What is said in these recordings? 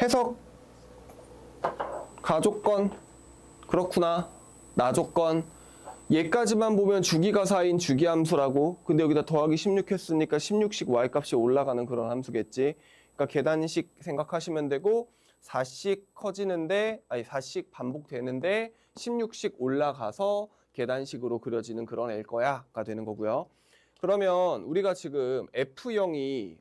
해석. 가조건. 그렇구나. 나조건. 얘까지만 보면 주기가 4인 주기함수라고. 근데 여기다 더하기 16 했으니까 16씩 y값이 올라가는 그런 함수겠지. 그러니까 계단식 생각하시면 되고 4씩 커지는데 아니 4씩 반복되는데 16씩 올라가서 계단식으로 그려지는 그런 애일 거야가 되는 거고요. 그러면 우리가 지금 F0이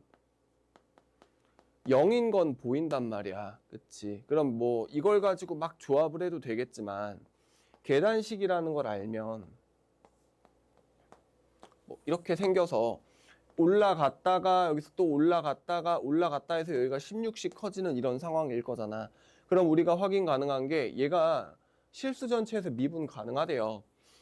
0인 건 보인단 말이야. 그치? 그럼 뭐 이걸 가지고 막 조합을 해도 되겠지만 계단식이라는 걸 알면 뭐 이렇게 생겨서 올라갔다가 여기서 또 올라갔다가 올라갔다 해서 여기가 16씩 커지는 이런 상황일 거잖아. 그럼 우리가 확인 가능한 게 얘가 실수 전체에서 미분 가능하대요.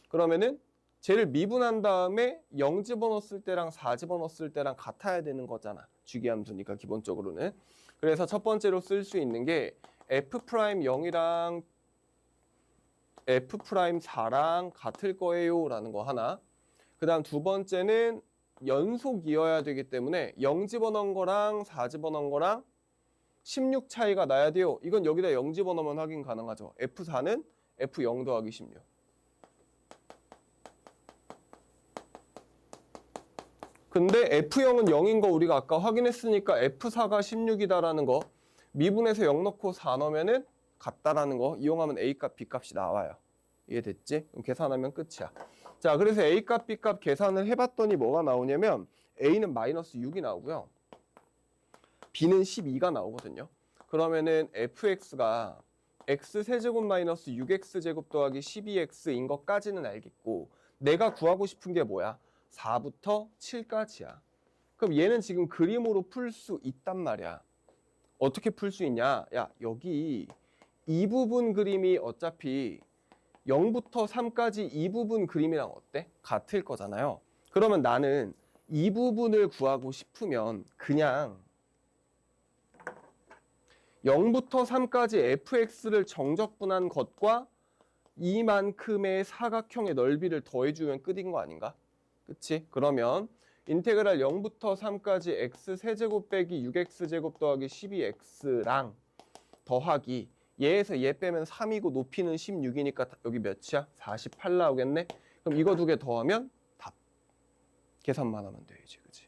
그러면은 쟤를 미분한 다음에 0 집어넣었을 때랑 4 집어넣었을 때랑 같아야 되는 거잖아. 주기함수니까 기본적으로는. 그래서 첫 번째로 쓸 수 있는 게 f 프라임 0이랑 f 프라임 4랑 같을 거예요 라는 거 하나. 그 다음 두 번째는 연속이어야 되기 때문에 0 집어넣은 거랑 4 집어넣은 거랑 16 차이가 나야 돼요. 이건 여기다 0 집어넣으면 확인 가능하죠. f4는 f0 더하기 16. 근데 F0은 0인 거 우리가 아까 확인했으니까 F4가 16이다라는 거 미분해서 0 넣고 4 넣으면은 같다라는 거 이용하면 A값, B값이 나와요. 이해됐지? 그럼 계산하면 끝이야. 자, 그래서 A값, B값 계산을 해봤더니 뭐가 나오냐면 A는 마이너스 6이 나오고요. B는 12가 나오거든요. 그러면은 fx가 x 세제곱 마이너스 6x 제곱 더하기 12x인 것까지는 알겠고 내가 구하고 싶은 게 뭐야? 4부터 7까지야. 그럼 얘는 지금 그림으로 풀 수 있단 말이야. 어떻게 풀 수 있냐? 야, 여기 이 부분 그림이 어차피 0부터 3까지 이 부분 그림이랑 어때? 같을 거잖아요. 그러면 나는 이 부분을 구하고 싶으면 그냥 0부터 3까지 fx를 정적분한 것과 이만큼의 사각형의 넓이를 더해주면 끝인 거 아닌가? 그치? 그러면 인테그랄 0부터 3까지 x 세제곱 빼기 6x 제곱 더하기 12x랑 더하기 얘에서 얘 빼면 3이고 높이는 16이니까 여기 몇이야? 48 나오겠네? 그럼 이거 두 개 더하면 답. 계산만 하면 되지, 그치?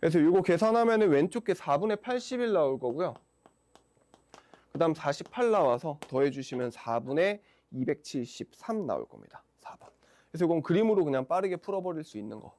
그래서 이거 계산하면 왼쪽 게 4분의 81 나올 거고요. 그 다음 48 나와서 더해주시면 4분의 273 나올 겁니다. 4번. 그래서 이건 그림으로 그냥 빠르게 풀어버릴 수 있는 거.